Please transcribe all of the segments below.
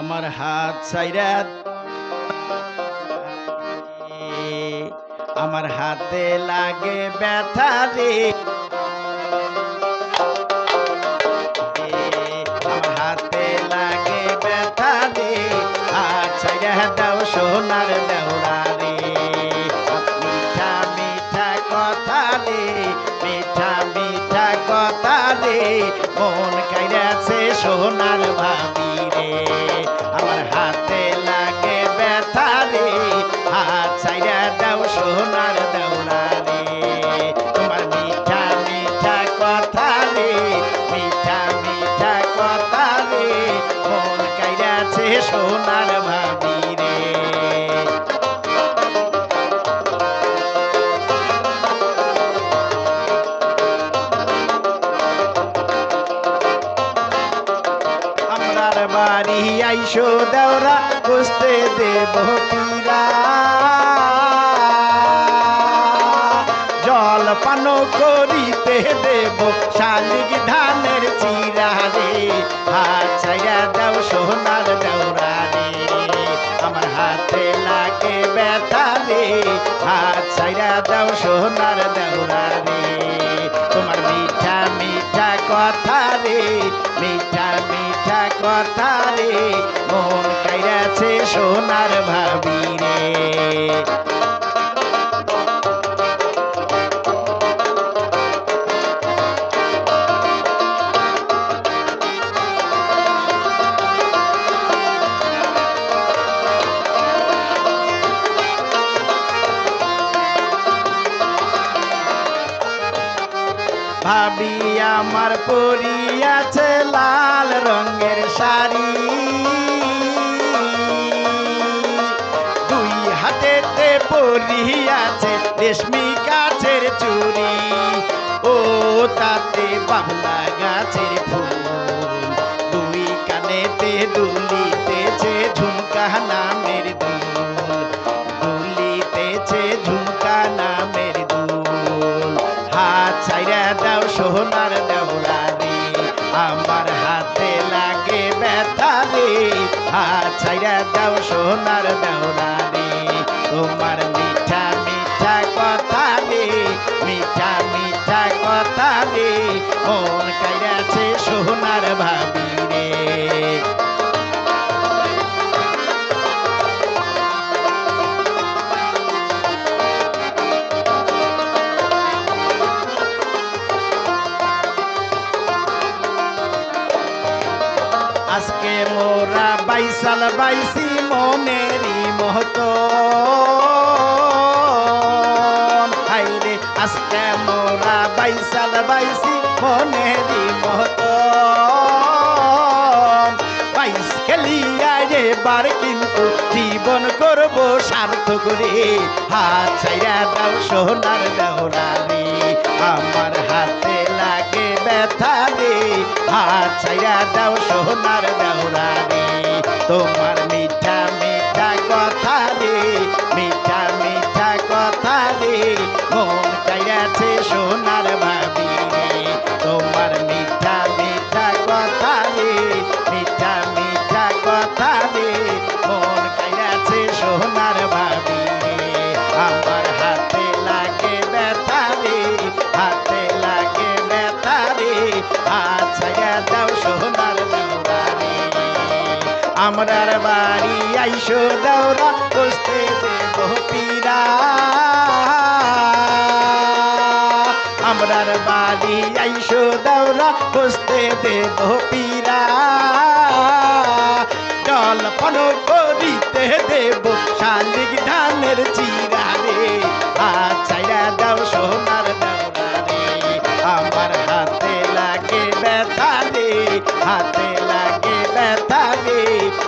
আমার হাত সাইরাত আমার হাতে লাগে ব্যথা রে। মন কাইরাছে সোনার ভাবি রে। আমার হাতে লাগে ব্যথা রে। হাত ছাইরা দাও সোনার দৌড়া রে। তোমার মিঠা মিঠা কথা রে, মিঠা মিঠা কথা রে। মন কাইরাছে সোনার বাড়ি আইসো দেওরা বুঝতে দেব পীরা। জল পান করিতে দেব শালিক ধানের চিরা রে। হাত ছাইয়া দাও সোনার দেওরা রে। আমার হাতে লাগে ব্যথা রে। হাত ছাইয়া দাও সোনার দেওরা রে। তোমার মিঠা মিঠা কথা রে মিঠা মিঠা কথা রে মন কাইরাছে সোনার ভাবি রে ভাবি, আমার পরিয়াছে লাল রঙের শাড়ি। দুই হাতেতে পরিয়াছে রেশমি গাছের চুরি ও তাতে বাবলা গাছের আমার হাতে লাগে ব্যথা রে। হাত ছাইরা দাও, সোনার দেওরা রে। তোমার মিঠা মিঠা কথা রে, মিঠা মিঠা কথা রে। মন কাইরাছে সোনার ভাবি। বাইসাল বাইসি মনেরই মহত হাইরে আজকে মোরা বাইসাল বাইসি মনেরই মহত বাইস খেলিয়া এবার কিন্তু জীবন করব সার্থক রে। হাত ছাইরা দাও সোনার দেওরা রে। আমার হাতে লাগে ব্যথা রে। হাত ছাইরা দাও সোনার দেওরা রে। তোমার মিঠা মিঠা কথা রে, মিঠা মিঠা কথা রে, মন চাইয়াছে সোনার ভাবি তোমার মিঠা মিঠা কথা রে, মিঠা মিঠা কথা রে, মন আমরার বাড়ি আইসো দেওরা বসতে দেব পীরা আমরার বাড়ি আইসো দেওরা বসতে দেব পীরা জল পন করিতে দেব শালিক ধানের চিরা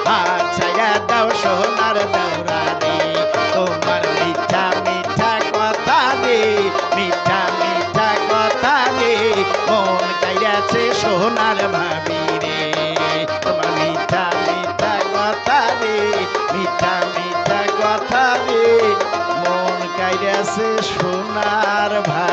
হাত ছায়া দাও মিঠা মিঠা কথা দে, মিঠা মিঠা কথা দে, মন ভাবি রে। মিঠা কথা দে, মিঠা কথা দে, মন সোনার ভাবি